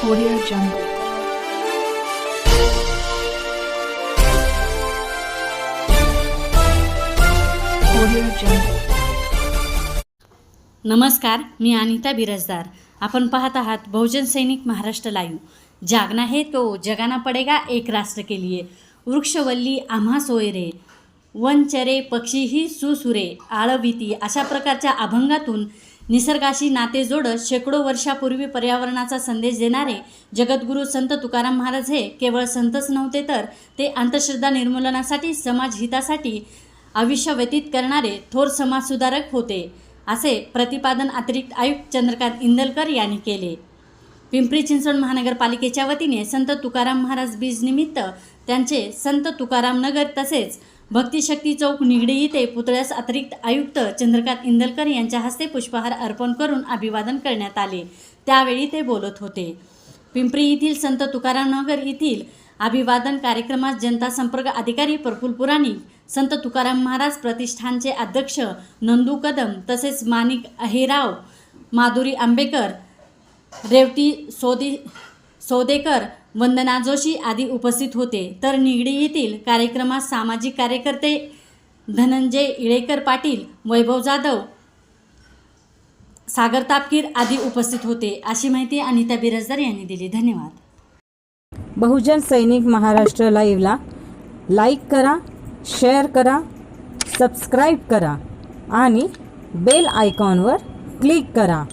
Audio Jungle. Audio Jungle. नमस्कार मी अनिता बिरजदार आपण पाहत आहात बहुजन सैनिक महाराष्ट्र लाईव्ह जागना है तो जगाना पडेगा एक राष्ट्र के लिए वृक्षवल्ली आम्हा सोयरे वनचरे पक्षीही सुसुरे आळविती अशा प्रकारच्या अभंगातून निसर्गाशी नाते जोडत शेकडो वर्षापूर्वी पर्यावरणाचा संदेश देणारे जगद्गुरू संत तुकाराम महाराज हे केवळ संतच नव्हते तर ते अंधश्रद्धा निर्मूलनासाठी समाजहितासाठी आयुष्य व्यतीत करणारे थोर समाजसुधारक होते असे प्रतिपादन अतिरिक्त आयुक्त चंद्रकांत इंदलकर यांनी केले. पिंपरी चिंचवड महानगरपालिकेच्या वतीने संत तुकाराम महाराज बीज निमित्त त्यांचे संत तुकाराम नगर तसेच भक्तिशक्ती चौक निगडी इथे पुतळ्यास अतिरिक्त आयुक्त चंद्रकांत इंदलकर यांच्या हस्ते पुष्पहार अर्पण करून अभिवादन करण्यात आले. त्यावेळी ते बोलत होते. पिंपरी येथील संत तुकाराम नगर येथील अभिवादन कार्यक्रमात जनता संपर्क अधिकारी प्रफुल पुराणिक संत तुकाराम महाराज प्रतिष्ठानचे अध्यक्ष नंदू कदम तसेच माणिक अहिराव माधुरी आंबेकर रेवटी सोदी सौदेकर वंदना जोशी आदी उपस्थित होते. तर निगडी येथील कार्यक्रमात सामाजिक कार्यकर्ते धनंजय इळेकर पाटील वैभव जाधव सागर तापकीर आदी उपस्थित होते. अशी माहिती अनिता बिरजदार यांनी दिली. धन्यवाद. बहुजन सैनिक महाराष्ट्र लाईव्हला लाईक करा शेअर करा सबस्क्राईब करा आणि बेल आयकॉनवर क्लिक करा.